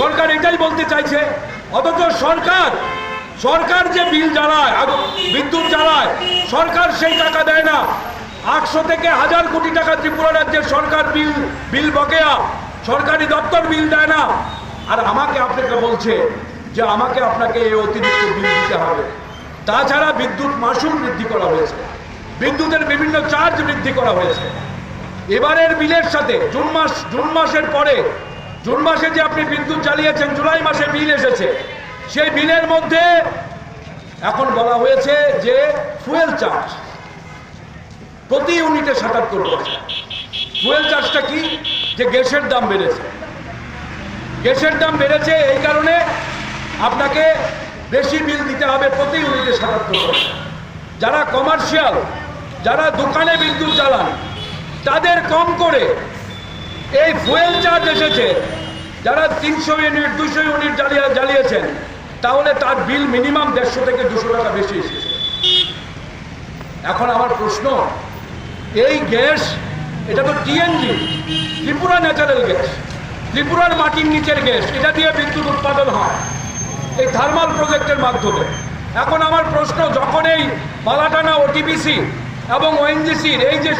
সরকার এটাই বলতে চাইছে, অথচ সরকার সরকার যে বিল জ্বালায় বিদ্যুৎ জ্বালায়, সরকার সেই টাকা দেয় না। আটশো থেকে হাজার কোটি টাকা ত্রিপুরা রাজ্যের সরকার বিল বিল বকেয়া, সরকারি দপ্তর বিল দেয় না। আর আমাকে আপনাকে বলছে যে আমাকে আপনাকে এই অতিরিক্ত বিল দিতে হবে। তাছাড়া বিদ্যুৎ মাসুল বৃদ্ধি করা হয়েছে। বিদ্যুতের বিভিন্ন চার্জ বৃদ্ধি করা হয়েছে। এবারের বিলের সাথে জুন মাস, জুন মাসের পরে জুন মাসে যে আপনি বিদ্যুৎ চালিয়েছেন জুলাই মাসে বিল এসেছে। সেই বিলের মধ্যে এখন বলা হয়েছে যে ফুয়েল চার্জ প্রতি ইউনিটে সাতাত্তর পয়সা ফুয়েল চার্জটা কি? যে গ্যাসের দাম বেড়েছে। গ্যাসের দাম বেড়েছে এই কারণে আপনাকে বেশি বিল দিতে হবে প্রতি ইউনিটে সাতাত্তর পয়সা যারা কমার্শিয়াল, যারা দোকানে বিদ্যুৎ চালান তাদের কম করে এই ফুয়েল চার্জ এসেছে। যারা তিনশো ইউনিট দুশো ইউনিট জ্বালিয়ে জ্বালিয়েছেন, তাহলে তার বিল মিনিমাম দেড়শো থেকে দুশো টাকা বেশি এসেছে। এখন আমার প্রশ্ন, এই গ্যাস, এটা তো টিএনজি ত্রিপুরা ন্যাচারাল গ্যাস, ত্রিপুরার মাটির নিচের গ্যাস, এটা দিয়ে বিদ্যুৎ উৎপাদন হয়, এই থার্মাল প্রজেক্টের মাধ্যমে। এখন আমার প্রশ্ন, যখন এই পালাটানা ওটিপিসি এবং ওএনজিসির এই যে